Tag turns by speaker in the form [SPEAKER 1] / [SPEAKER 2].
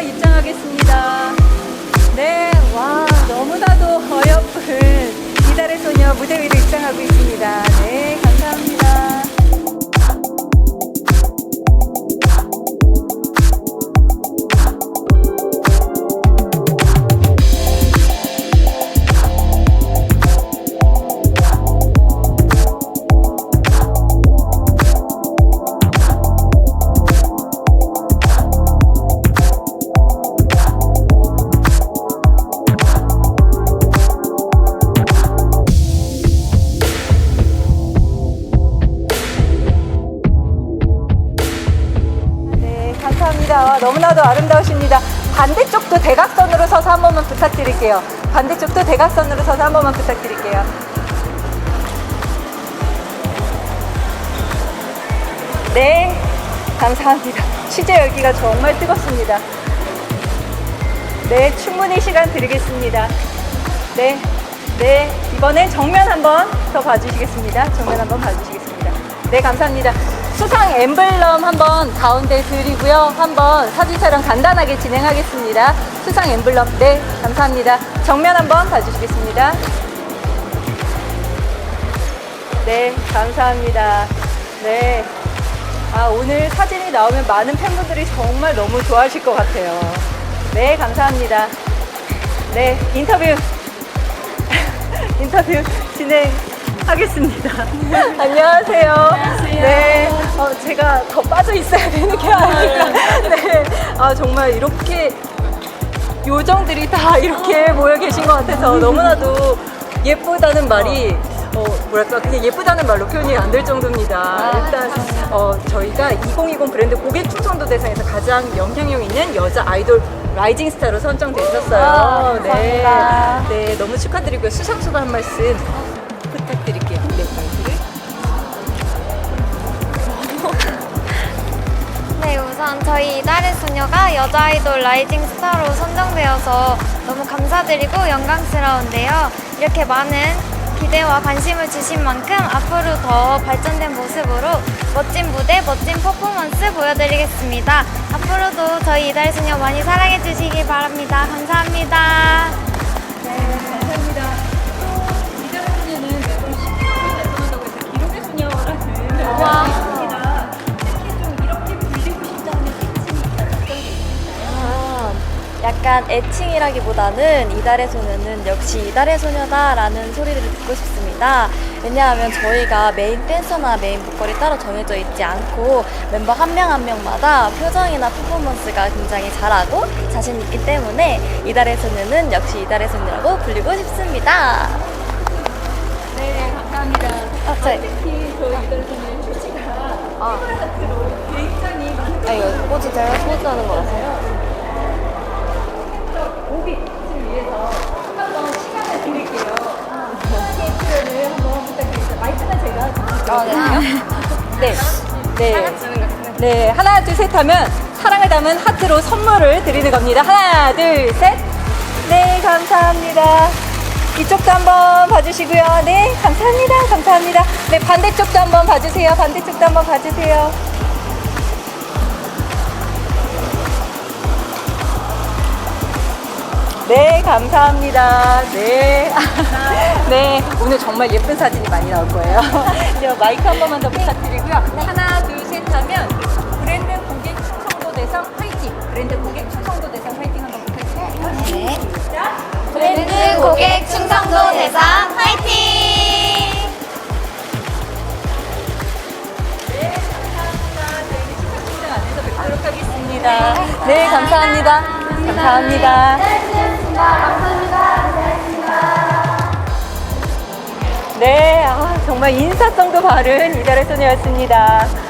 [SPEAKER 1] 입장하겠습니다. 네, 감사합니다. 와, 너무나도 아름다우십니다. 반대쪽도 대각선으로 서서 한 번만 부탁드릴게요. 반대쪽도 대각선으로 서서 한 번만 부탁드릴게요. 네, 감사합니다. 취재 열기가 정말 뜨겁습니다. 네, 충분히 시간 드리겠습니다. 네, 네, 이번엔 정면 한번 더 봐주시겠습니다. 정면 한번 봐주시겠습니다. 네, 감사합니다. 수상 엠블럼 한번 가운데 드리고요. 한번 사진 촬영 간단하게 진행하겠습니다. 수상 엠블럼, 네, 감사합니다. 정면 한번 봐주시겠습니다. 네, 감사합니다. 네. 아, 오늘 사진이 나오면 많은 팬분들이 정말 너무 좋아하실 것 같아요. 네, 감사합니다. 네, 인터뷰. 인터뷰 진행 하겠습니다. 안녕하세요.
[SPEAKER 2] 안녕하세요.
[SPEAKER 1] 네, 어, 제가 더 빠져 있어야 되는 게 아닐까. 네, 아, 정말 이렇게 요정들이 다 이렇게 모여 계신 것 같아서 너무나도 예쁘다는 말이 어, 뭐랄까 그냥 예쁘다는 말로 표현이 안 될 정도입니다. 일단 어, 저희가 2020 브랜드 고객 충성도 대상에서 가장 영향력 있는 여자 아이돌 라이징 스타로 선정되셨어요. 네, 네, 너무 축하드리고요. 수상소감 한 말씀
[SPEAKER 2] 저희 이달의 소녀가 여자 아이돌 라이징 스타로 선정되어서 너무 감사드리고 영광스러운데요. 이렇게 많은 기대와 관심을 주신 만큼 앞으로 더 발전된 모습으로 멋진 무대, 멋진 퍼포먼스 보여드리겠습니다. 앞으로도 저희 이달의 소녀 많이 사랑해 주시기 바랍니다. 감사합니다.
[SPEAKER 1] 네, 감사합니다.
[SPEAKER 3] 약간 애칭이라기보다는 이달의 소녀는 역시 이달의 소녀다라는 소리를 듣고 싶습니다. 왜냐하면 저희가 메인 댄서나 메인 보컬이 따로 정해져 있지 않고 멤버 한 명한 명마다 표정이나 퍼포먼스가 굉장히 잘하고 자신 있기 때문에 이달의 소녀는 역시 이달의 소녀라고 불리고 싶습니다.
[SPEAKER 1] 네, 감사합니다.
[SPEAKER 3] 아, 저,
[SPEAKER 1] 특히 저희 이달의 소녀의 휴지가
[SPEAKER 3] 아, 아 이거 꽃이 제가 포즈하는 거라서요. 네. 네.
[SPEAKER 1] 네, 하나, 둘, 셋 하면 사랑을 담은 하트로 선물을 드리는 겁니다. 하나, 둘, 셋. 네, 감사합니다. 이쪽도 한번 봐주시고요. 네, 감사합니다. 감사합니다. 네, 반대쪽도 한번 봐주세요. 반대쪽도 한번 봐주세요. 네, 감사합니다. 네. 네, 오늘 정말 예쁜 사진이 많이 나올 거예요. 네, 마이크 한 번만 더 부탁드리고요. 하나, 둘, 셋 하면 브랜드 고객 충성도 대상 화이팅! 브랜드 고객 충성도 대상 화이팅 한번 부탁드릴게요.
[SPEAKER 2] 네.
[SPEAKER 1] 시작!
[SPEAKER 2] 브랜드 고객 충성도 대상 화이팅!
[SPEAKER 1] 네, 감사합니다. 저희는 시상식장 안에서 뵙도록 하겠습니다. 네, 감사합니다. 감사합니다. 네, 아, 정말 인사성도 바른 이달의 소녀였습니다.